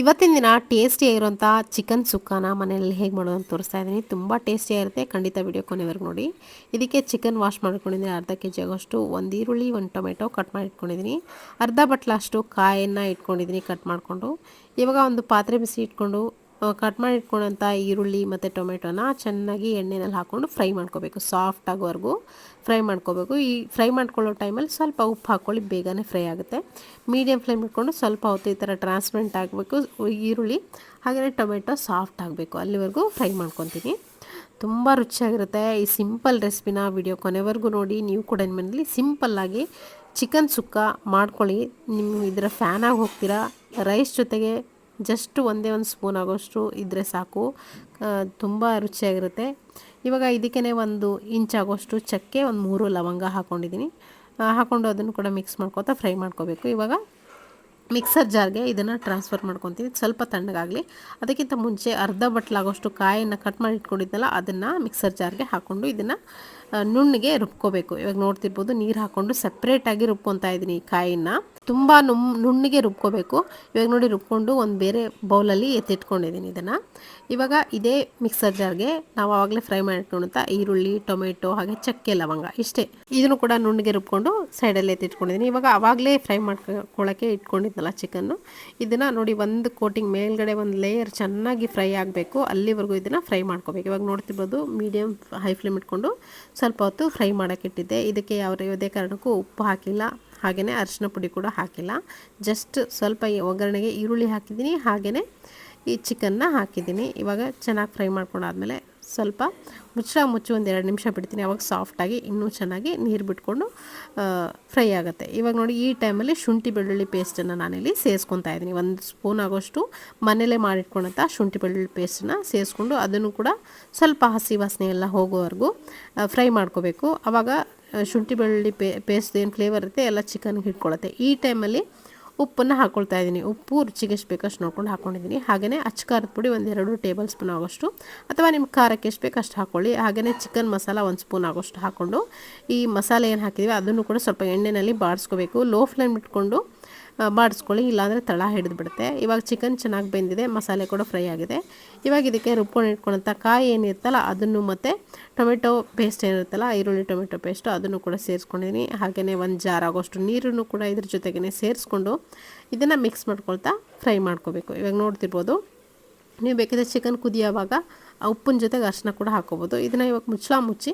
ಇವತ್ತಿನ ದಿನ ಟೇಸ್ಟಿಯಾಗಿರುವಂಥ ಚಿಕನ್ ಸುಕ್ಕಾನ ಮನೆಯಲ್ಲಿ ಹೇಗೆ ಮಾಡೋದು ಅಂತ ತೋರಿಸ್ತಾ ಇದ್ದೀನಿ. ತುಂಬ ಟೇಸ್ಟಿಯಾಗಿರುತ್ತೆ ಖಂಡಿತ ವಿಡಿಯೋ ಕೊನೆವರೆಗೂ ನೋಡಿ. ಇದಕ್ಕೆ ಚಿಕನ್ ವಾಶ್ ಮಾಡ್ಕೊಂಡಿದ್ದೀನಿ. ಅರ್ಧ ಕೆ ಜಿ ಆಗೋಷ್ಟು ಒಂದು ಈರುಳ್ಳಿ, ಒಂದು ಟೊಮೆಟೊ ಕಟ್ ಮಾಡಿ ಇಟ್ಕೊಂಡಿದ್ದೀನಿ. ಅರ್ಧ ಬಟ್ಲಷ್ಟು ಕಾಯನ್ನು ಇಟ್ಕೊಂಡಿದ್ದೀನಿ ಕಟ್ ಮಾಡಿಕೊಂಡು. ಇವಾಗ ಒಂದು ಪಾತ್ರೆ ಬಿಸಿ ಇಟ್ಕೊಂಡು ಕಟ್ ಮಾಡಿ ಇಟ್ಕೊಂಡಂಥ ಈರುಳ್ಳಿ ಮತ್ತು ಟೊಮೆಟೊನ ಚೆನ್ನಾಗಿ ಎಣ್ಣೆನಲ್ಲಿ ಹಾಕ್ಕೊಂಡು ಫ್ರೈ ಮಾಡ್ಕೋಬೇಕು ಸಾಫ್ಟ್ ಆಗೋವರೆಗೂ ಫ್ರೈ ಮಾಡ್ಕೋಬೇಕು. ಈ ಫ್ರೈ ಮಾಡ್ಕೊಳ್ಳೋ ಟೈಮಲ್ಲಿ ಸ್ವಲ್ಪ ಉಪ್ಪು ಹಾಕ್ಕೊಳ್ಳಿ, ಬೇಗನೆ ಫ್ರೈ ಆಗುತ್ತೆ. ಮೀಡಿಯಮ್ ಫ್ಲೇಮ್ ಇಟ್ಕೊಂಡು ಸ್ವಲ್ಪ ಹೊತ್ತು ಈ ಥರ ಟ್ರಾನ್ಸ್ಪರೆಂಟ್ ಆಗಬೇಕು, ಈರುಳ್ಳಿ ಹಾಗೆಯೇ ಟೊಮೆಟೊ ಸಾಫ್ಟ್ ಆಗಬೇಕು. ಅಲ್ಲಿವರೆಗೂ ಫ್ರೈ ಮಾಡ್ಕೊತೀನಿ. ತುಂಬ ರುಚಿಯಾಗಿರುತ್ತೆ ಈ ಸಿಂಪಲ್ ರೆಸಿಪಿನ ವಿಡಿಯೋ ಕೊನೆವರೆಗೂ ನೋಡಿ. ನೀವು ಕೂಡ ನಿಮ್ಮ ಮನೇಲಿ ಸಿಂಪಲ್ಲಾಗಿ ಚಿಕನ್ ಸುಕ್ಕ ಮಾಡ್ಕೊಳ್ಳಿ. ನಿಮ್ಮ ಇದರ ಫ್ಯಾನಾಗಿ ಹೋಗ್ತೀರಾ. ರೈಸ್ ಜೊತೆಗೆ ಜಸ್ಟ್ ಒಂದೇ ಒಂದು ಸ್ಪೂನ್ ಆಗೋಷ್ಟು ಇದ್ದರೆ ಸಾಕು. ತುಂಬ ರುಚಿಯಾಗಿರುತ್ತೆ. ಇವಾಗ ಇದಕ್ಕೇ ಒಂದು ಇಂಚ್ ಆಗೋಷ್ಟು ಚಕ್ಕೆ, ಒಂದು ಮೂರು ಲವಂಗ ಹಾಕ್ಕೊಂಡಿದ್ದೀನಿ ಹಾಕ್ಕೊಂಡು ಅದನ್ನು ಕೂಡ ಮಿಕ್ಸ್ ಮಾಡ್ಕೋತಾ ಫ್ರೈ ಮಾಡ್ಕೋಬೇಕು. ಇವಾಗ ಮಿಕ್ಸರ್ ಜಾರ್ಗೆ ಇದನ್ನು ಟ್ರಾನ್ಸ್ಫರ್ ಮಾಡ್ಕೊತೀನಿ ಸ್ವಲ್ಪ ತಣ್ಣಗಾಗಲಿ. ಅದಕ್ಕಿಂತ ಮುಂಚೆ ಅರ್ಧ ಬಟ್ಲಾಗೋಷ್ಟು ಕಾಯನ್ನು ಕಟ್ ಮಾಡಿ ಇಟ್ಕೊಂಡಿದ್ದಲ್ಲ ಅದನ್ನು ಮಿಕ್ಸರ್ ಜಾರ್ಗೆ ಹಾಕ್ಕೊಂಡು ಇದನ್ನು ನುಣ್ಣಿಗೆ ರುಬ್ಕೋಬೇಕು. ಇವಾಗ ನೋಡ್ತಿರ್ಬೋದು ನೀರು ಹಾಕ್ಕೊಂಡು ಸಪ್ರೇಟಾಗಿ ರುಬ್ಕೊತಾ ಇದ್ದೀನಿ ಕಾಯಿನ ತುಂಬ ನುಮ್, ನುಣ್ಣಗೆ ರುಬ್ಕೋಬೇಕು. ಇವಾಗ ನೋಡಿ ರುಬ್ಕೊಂಡು ಒಂದು ಬೇರೆ ಬೌಲಲ್ಲಿ ಎತ್ತಿಟ್ಕೊಂಡಿದ್ದೀನಿ ಇದನ್ನು. ಇವಾಗ ಇದೇ ಮಿಕ್ಸರ್ ಜಾರ್ಗೆ ನಾವು ಆವಾಗಲೇ ಫ್ರೈ ಮಾಡಿಟ್ಕೊಂಡಂಥ ಈರುಳ್ಳಿ, ಟೊಮೆಟೊ, ಹಾಗೆ ಚಕ್ಕೆ, ಲವಂಗ ಇಷ್ಟೇ. ಇದನ್ನು ಕೂಡ ನುಣ್ಣಗೆ ರುಬ್ಕೊಂಡು ಸೈಡಲ್ಲಿ ಎತ್ತಿಟ್ಕೊಂಡಿದ್ದೀನಿ ಇವಾಗ ಆವಾಗಲೇ ಫ್ರೈ ಮಾಡ್ಕೊಳ್ಳೋಕ್ಕೆ ಇಟ್ಕೊಂಡಿದ್ನಲ್ಲ ಚಿಕನ್ನು ಇದನ್ನು ನೋಡಿ ಒಂದು ಕೋಟಿಂಗ್ ಮೇಲ್ಗಡೆ ಒಂದು ಲೇಯರ್ ಚೆನ್ನಾಗಿ ಫ್ರೈ ಆಗಬೇಕು. ಅಲ್ಲಿವರೆಗೂ ಇದನ್ನು ಫ್ರೈ ಮಾಡ್ಕೋಬೇಕು. ಇವಾಗ ನೋಡ್ತಿರ್ಬೋದು ಮೀಡಿಯಮ್ ಹೈ ಫ್ಲೇಮ್ ಇಟ್ಕೊಂಡು ಸ್ವಲ್ಪ ಹೊತ್ತು ಫ್ರೈ ಮಾಡೋಕ್ಕಿಟ್ಟಿದ್ದೆ ಇದಕ್ಕೆ ಯಾವುದೇ ಕಾರಣಕ್ಕೂ ಉಪ್ಪು ಹಾಕಿಲ್ಲ. ಹಾಗೆಯೇ ಅರಿಶಿನ ಪುಡಿ ಕೂಡ ಹಾಕಿಲ್ಲ. ಜಸ್ಟ್ ಸ್ವಲ್ಪ ಒಗ್ಗರಣೆಗೆ ಈರುಳ್ಳಿ ಹಾಕಿದ್ದೀನಿ. ಹಾಗೆಯೇ ಈ ಚಿಕನ್ನ ಹಾಕಿದ್ದೀನಿ. ಇವಾಗ ಚೆನ್ನಾಗಿ ಫ್ರೈ ಮಾಡ್ಕೊಂಡಾದ್ಮೇಲೆ ಸ್ವಲ್ಪ ಮುಚ್ಚ ಮುಚ್ಚಿ ಒಂದು ಎರಡು ನಿಮಿಷ ಬಿಡ್ತೀನಿ. ಅವಾಗ ಸಾಫ್ಟಾಗಿ ಇನ್ನೂ ಚೆನ್ನಾಗಿ ನೀರು ಬಿಟ್ಕೊಂಡು ಫ್ರೈ ಆಗುತ್ತೆ. ಇವಾಗ ನೋಡಿ ಈ ಟೈಮಲ್ಲಿ ಶುಂಠಿ ಬೆಳ್ಳುಳ್ಳಿ ಪೇಸ್ಟನ್ನು ನಾನಿಲ್ಲಿ ಸೇರಿಸ್ಕೊತಾ ಇದ್ದೀನಿ. ಒಂದು ಸ್ಪೂನ್ ಆಗೋಷ್ಟು ಮನೇಲೇ ಮಾಡಿಟ್ಕೊಂಡಂಥ ಶುಂಠಿ ಬೆಳ್ಳುಳ್ಳಿ ಪೇಸ್ಟನ್ನು ಸೇರಿಸ್ಕೊಂಡು ಅದನ್ನು ಕೂಡ ಸ್ವಲ್ಪ ಹಸಿ ವಾಸನೆ ಎಲ್ಲ ಹೋಗೋವರೆಗೂ ಫ್ರೈ ಮಾಡ್ಕೋಬೇಕು. ಆವಾಗ ಶುಂಠಿ ಬೆಳ್ಳುಳ್ಳಿ ಪೇ ಪೇಸ್ಟ್ ಏನು ಫ್ಲೇವರ್ ಇರುತ್ತೆ ಎಲ್ಲ ಚಿಕನ್ಗೆ ಹಿಡ್ಕೊಳುತ್ತೆ. ಈ ಟೈಮಲ್ಲಿ ಉಪ್ಪನ್ನು ಹಾಕ್ಕೊಳ್ತಾ ಇದ್ದೀನಿ. ಉಪ್ಪು ರುಚಿಗೆ ಎಷ್ಟು ಬೇಕಷ್ಟು ನೋಡ್ಕೊಂಡು ಹಾಕ್ಕೊಂಡಿದ್ದೀನಿ ಹಾಗೆಯೇ ಅಚ್ಚಕಾರದ ಪುಡಿ ಒಂದು ಎರಡು ಟೇಬಲ್ ಸ್ಪೂನ್ ಆಗೋಷ್ಟು, ಅಥವಾ ನಿಮ್ಮ ಖಾರಕ್ಕೆ ಎಷ್ಟು ಬೇಕು ಅಷ್ಟು ಹಾಕ್ಕೊಳ್ಳಿ ಹಾಗೆಯೇ ಚಿಕನ್ ಮಸಾಲ ಒಂದು ಸ್ಪೂನ್ ಆಗೋಷ್ಟು ಹಾಕ್ಕೊಂಡು ಈ ಮಸಾಲೆ ಏನು ಹಾಕಿದ್ದೀವಿ ಅದನ್ನು ಕೂಡ ಸ್ವಲ್ಪ ಎಣ್ಣೆಯಲ್ಲಿ ಬಾಡಿಸ್ಕೋಬೇಕು ಲೋ ಫ್ಲೇಮ್ ಇಟ್ಕೊಂಡು ಬಾಡಿಸ್ಕೊಳ್ಳಿ, ಇಲ್ಲಾಂದರೆ ತಳ ಹಿಡಿದ್ಬಿಡುತ್ತೆ. ಇವಾಗ ಚಿಕನ್ ಚೆನ್ನಾಗಿ ಬೆಂದಿದೆ, ಮಸಾಲೆ ಕೂಡ ಫ್ರೈ ಆಗಿದೆ. ಇವಾಗ ಇದಕ್ಕೆ ರುಬ್ಕೊಂಡು ಇಟ್ಕೊಳಂಥ ಕಾಯಿ ಏನಿರುತ್ತಲ್ಲ, ಅದನ್ನು ಮತ್ತು ಟೊಮೆಟೊ ಪೇಸ್ಟ್ ಏನಿರುತ್ತಲ್ಲ, ಈರುಳ್ಳಿ, ಟೊಮೆಟೊ ಪೇಸ್ಟು ಅದನ್ನು ಕೂಡ ಸೇರಿಸ್ಕೊಂಡಿದ್ದೀನಿ. ಹಾಗೆಯೇ ಒಂದು ಜಾರ್ ಆಗೋಷ್ಟು ನೀರನ್ನು ಕೂಡ ಇದ್ರ ಜೊತೆಗೇ ಸೇರಿಸ್ಕೊಂಡು ಇದನ್ನು ಮಿಕ್ಸ್ ಮಾಡ್ಕೊಳ್ತಾ ಫ್ರೈ ಮಾಡ್ಕೋಬೇಕು. ಇವಾಗ ನೋಡ್ತಿರ್ಬೋದು, ನೀವು ಬೇಕಿದ್ರೆ ಚಿಕನ್ ಕುದಿಯೋವಾಗ ಉಪ್ಪಿನ ಜೊತೆಗೆ ಅರ್ಶಿನ ಕೂಡ ಹಾಕೋಬೋದು ಇದನ್ನು ಇವಾಗ ಮುಚ್ಚಳ ಮುಚ್ಚಿ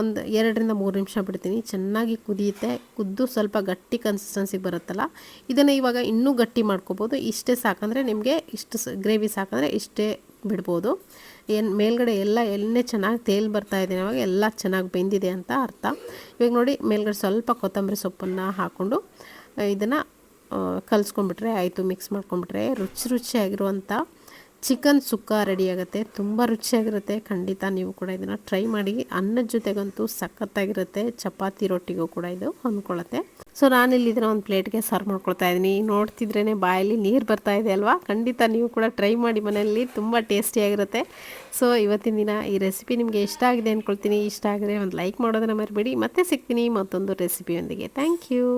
ಒಂದು ಎರಡರಿಂದ ಮೂರು ನಿಮಿಷ ಬಿಡ್ತೀನಿ. ಚೆನ್ನಾಗಿ ಕುದಿಯುತ್ತೆ. ಕುದ್ದು ಸ್ವಲ್ಪ ಗಟ್ಟಿ ಕನ್ಸಿಸ್ಟೆನ್ಸಿಗೆ ಬರುತ್ತಲ್ಲ. ಇದನ್ನು ಇವಾಗ ಇನ್ನೂ ಗಟ್ಟಿ ಮಾಡ್ಕೋಬೋದು. ಇಷ್ಟೇ ಸಾಕಂದರೆ ನಿಮಗೆ ಇಷ್ಟು ಗ್ರೇವಿ ಸಾಕಂದರೆ ಇಷ್ಟೇ ಬಿಡ್ಬೋದು. ಏನು, ಮೇಲ್ಗಡೆ ಎಲ್ಲ ಎಣ್ಣೆ ಚೆನ್ನಾಗಿ ತೇಲ್ ಬರ್ತಾ ಇದೆ ಅವಾಗ ಎಲ್ಲ ಚೆನ್ನಾಗಿ ಬೆಂದಿದೆ ಅಂತ ಅರ್ಥ. ಇವಾಗ ನೋಡಿ, ಮೇಲ್ಗಡೆ ಸ್ವಲ್ಪ ಕೊತ್ತಂಬರಿ ಸೊಪ್ಪನ್ನು ಹಾಕ್ಕೊಂಡು ಇದನ್ನು ಕಲಿಸ್ಕೊಂಡ್ಬಿಟ್ರೆ, ಆಯಿತು ಮಿಕ್ಸ್ ಮಾಡ್ಕೊಂಡ್ಬಿಟ್ರೆ ರುಚಿ ರುಚಿಯಾಗಿರುವಂಥ ಚಿಕನ್ ಸುಕ್ಕ ರೆಡಿ ಆಗುತ್ತೆ. ತುಂಬ ರುಚಿಯಾಗಿರುತ್ತೆ. ಖಂಡಿತ ನೀವು ಕೂಡ ಇದನ್ನು ಟ್ರೈ ಮಾಡಿ. ಅನ್ನದ ಜೊತೆಗಂತೂ ಸಖತ್ತಾಗಿರುತ್ತೆ. ಚಪಾತಿ ರೊಟ್ಟಿಗೂ ಕೂಡ ಇದು ಹೊಂದ್ಕೊಳ್ಳುತ್ತೆ ಸೊ ನಾನಿಲ್ಲಿ ಇದನ್ನ ಒಂದು ಪ್ಲೇಟ್ಗೆ ಸರ್ವ್ ಮಾಡ್ಕೊಳ್ತಾ ಇದ್ದೀನಿ. ನೋಡ್ತಿದ್ರೇ ಬಾಯಲ್ಲಿ ನೀರು ಬರ್ತಾ ಇದೆ ಅಲ್ವಾ? ಖಂಡಿತ ನೀವು ಕೂಡ ಟ್ರೈ ಮಾಡಿ ಮನೆಯಲ್ಲಿ. ತುಂಬ ಟೇಸ್ಟಿಯಾಗಿರುತ್ತೆ ಸೊ ಇವತ್ತಿನ ದಿನ ಈ ರೆಸಿಪಿ ನಿಮಗೆ ಇಷ್ಟ ಆಗಿದೆ ಅಂದ್ಕೊಳ್ತೀನಿ ಇಷ್ಟ ಆಗಿದ್ರೆ ಒಂದು ಲೈಕ್ ಮಾಡೋದನ್ನು ಮರಿಬೇಡಿ. ಮತ್ತೆ ಸಿಗ್ತೀನಿ ಮತ್ತೊಂದು ರೆಸಿಪಿಯೊಂದಿಗೆ ಥ್ಯಾಂಕ್ ಯು